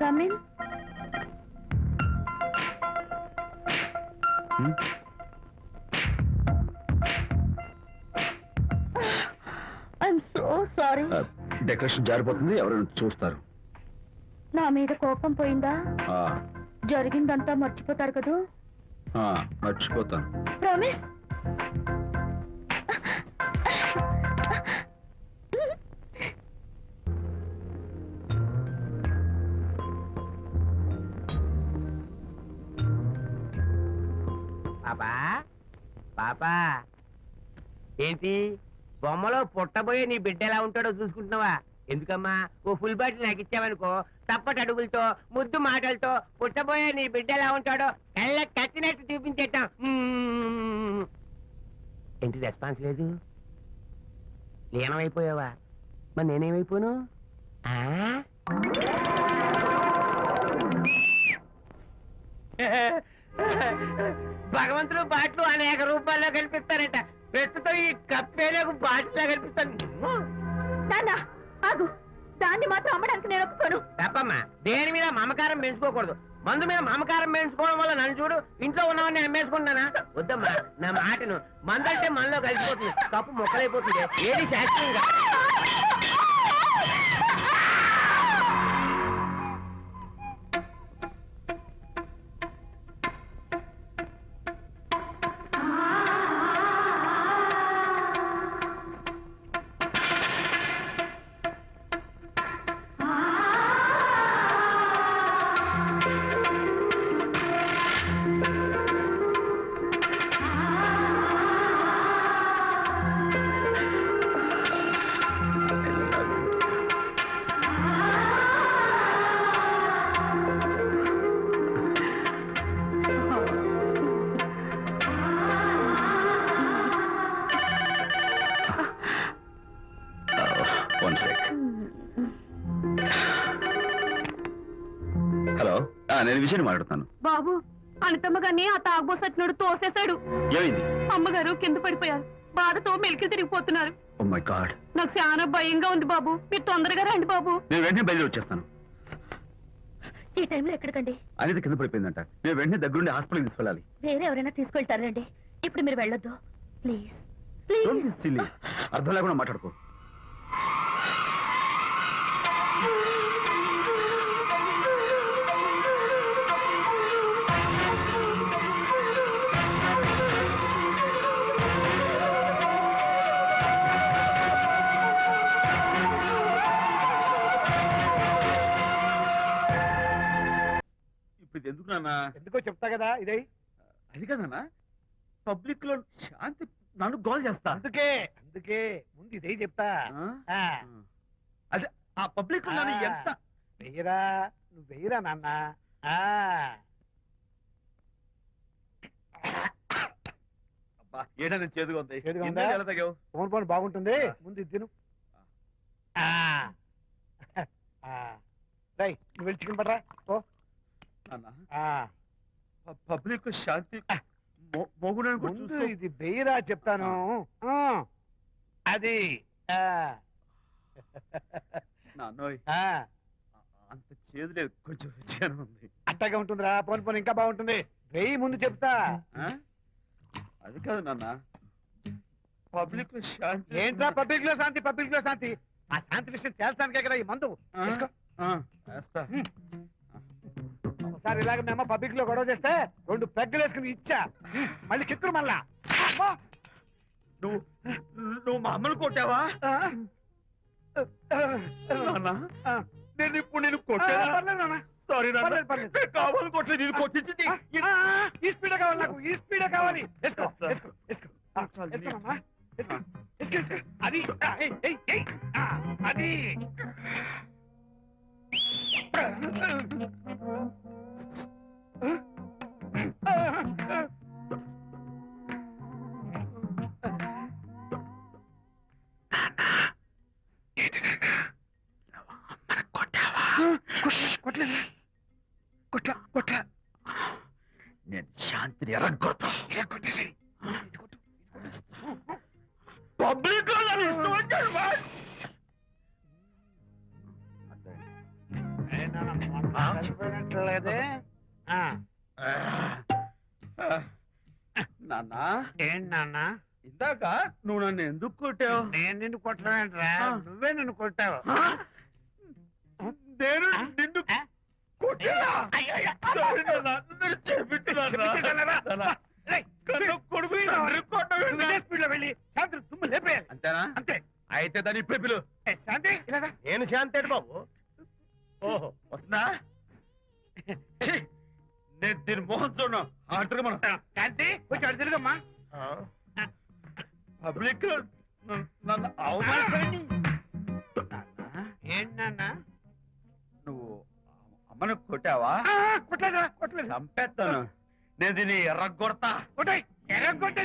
Come in Hmm? I'm so sorry decoration జారిపోతుంది ఎవరైనా చూస్తారు. నా మీద కోపం పోయిందా? ఆ, జరిగిందంతా మర్చిపోతారు కదూ? ఆ, మర్చిపోతాను. ప్రామిస్ పాపా పాపా ఏంటి? బొమ్మలో పుట్టబోయే నీ బిడ్డ ఎలా ఉంటాడో చూసుకుంటున్నావా? ఎందుకమ్మా? ఓ ఫుల్ బాటిల్ నాకు ఇచ్చావనుకో తప్పటి అడుగులతో ముద్దు మాటలతో పుట్టబోయే నీ బిడ్డ ఎలా ఉంటాడో కళ్ళ కట్టినట్టు చూపించేటాం ఏంటి రెస్పాన్స్ లేదు? లీనమైపోయావా? మరి నేనేమైపోను? ఆ? భగవంతుడు బాట్లు అనేక రూపాల్లో కనిపిస్తారట ప్రస్తుతం ఈ కప్పే నాకు బాటిల్లా కనిపిస్తాను నాన్న ఆగు. దాన్ని మాత్రం అమ్మడానికి నేను ఒప్పుకోను. తప్పమ్మా. దేని మీద మమకారం పెంచుకోకూడదు. మందు మీద మమకారం పెంచుకోవడం వల్ల నన్ను చూడు ఇంట్లో ఉన్నవన్నీ అమ్మేసుకుంటానా వద్దమ్మా నా మాటను మందు అంటే మనలో కలిసిపోతుంది. తప్పు మొక్కలైపోతుంది. ఏది శాస్త్రీయంగా వన్ సెక్ హలో నేను విషయం మాట్లాడుతాను బాబు అనితమ్మ గారిని ఆ తాగుబోసచ్చినోడు తోసేశాడు. ఏమైంది? అమ్మగారు కింద పడిపోయారు. బాధతో మెలికి తిరిగిపోతున్నారు. ఓ మై గాడ్ నాకు చాలా భయంగా ఉంది బాబు. మీరు తొందరగా రండి బాబు. నేను వెంటనే బయలుదేరి వచ్చేస్తాను ఈ టైంలో ఎక్కడికండి? అనేది కింద పడిపోయిందంట. నేను వెంటనే దగ్గరుండి హాస్పిటల్కి తీసుకెళ్ళాలి. వేరే ఎవరైనా తీసుకెళ్తారండి ఇప్పుడు మీరు వెళ్ళొద్దు. ప్లీజ్. ప్లీజ్. అర్థం లేకుండా మాట్లాడుకో. నాన్న ఎందుకో చెప్తా కదా ఇదే. అది కదన్నా పబ్లిక్లో శాంతి నన్ను గోల్ చేస్తా. అందుకే అందుకే ముందు ఇదే చెప్తా. ఆ? అదే ఆ పబ్లిక్లో నన్ను. ఎంత వెయ్యరా నువ్వు వెయ్యరా నాన్న? ఆ, అబ్బా, ఏంటని చేదుగా ఉంది. చేదుగా ఉందా? ఇన్నేళ్ళు ఎలా తాగావు? ఫోన్ ఫోన్ బాగుంటుంది. ముందు ఇది తిను. ఆ, ఆ. రేయ్, నువ్వు వెళ్ళి చికెన్ పడరా ఓ నాన్న, పబ్లిక్ శాంతి మొ- మొగుడని కూడా ముందు చూస్తూ- ఇది వెయ్యరా చెప్తాను. అది. అంత చేదు లేదు. కొంచెం ఉంది. అట్టగా ఉంటుందిరా. పోను పోను ఇంకా బాగుంటుంది. వెయ్యి ముందు చెప్తా. ఆ? అది కాదు నాన్న. పబ్లిక్లో శాంతి ఏంట్రా పబ్లిక్లో శాంతి? పబ్లిక్లో శాంతి? ఆ శాంతి విషయం తేల్చడానికే కదా ఈ మందు. వేస్తా. ఒకసారి ఇలాగ మేము పబ్లిక్లో గొడవ చేస్తే రెండు పెగ్గలు వేసుకుని ఇచ్చా. మళ్ళీ కిక్కురు మళ్ళా! నువ్వు నువ్వు మా అమ్మను కొట్టావా? నాన్న. నేను ఇప్పుడు నేను కొట్టానా. సారీ నాన్న. కావాలని కొట్టలేదు ఇది కొట్టించింది. ఈ స్పీడ్ కావాలి నాకు ఈ స్పీడ్ కావాలి. వేసుకో వేస్తా. కొట్ల కొట్ల. నేను శాంతిని ఎరగొడతా. కొట్టేసి పబ్లిక్లో నన్ను ఏంటి నాన్న? ఇందాక నువ్వు నన్ను ఎందుకు కొట్టావు? నేను నిన్ను కొట్టలేంట్రా. నువ్వే నిన్ను కొట్టావు. నేను? నిన్ను అంతేనా? అంతే. అయితే దాని ఇప్పుడే పిలు. శాంతి. నేను శాంతేడు బాబు? ఓహో వస్తుందా? నేను దీని మోహన్ చూడను. ఆటలు మనం. శాంతి కొంచెం తిరుగమ్మా. పబ్లిక్ నన్ను- అవమానిస్తారండి. ఏంటి నాన్న? నువ్వు అమ్మను కొట్టావా? ఆ, కొట్టలేదురా కొట్టలేదు చంపేస్తాను. నేను దీన్ని ఎర్రగొడతా. కొట్టాయి ఎర్ర కొట్టే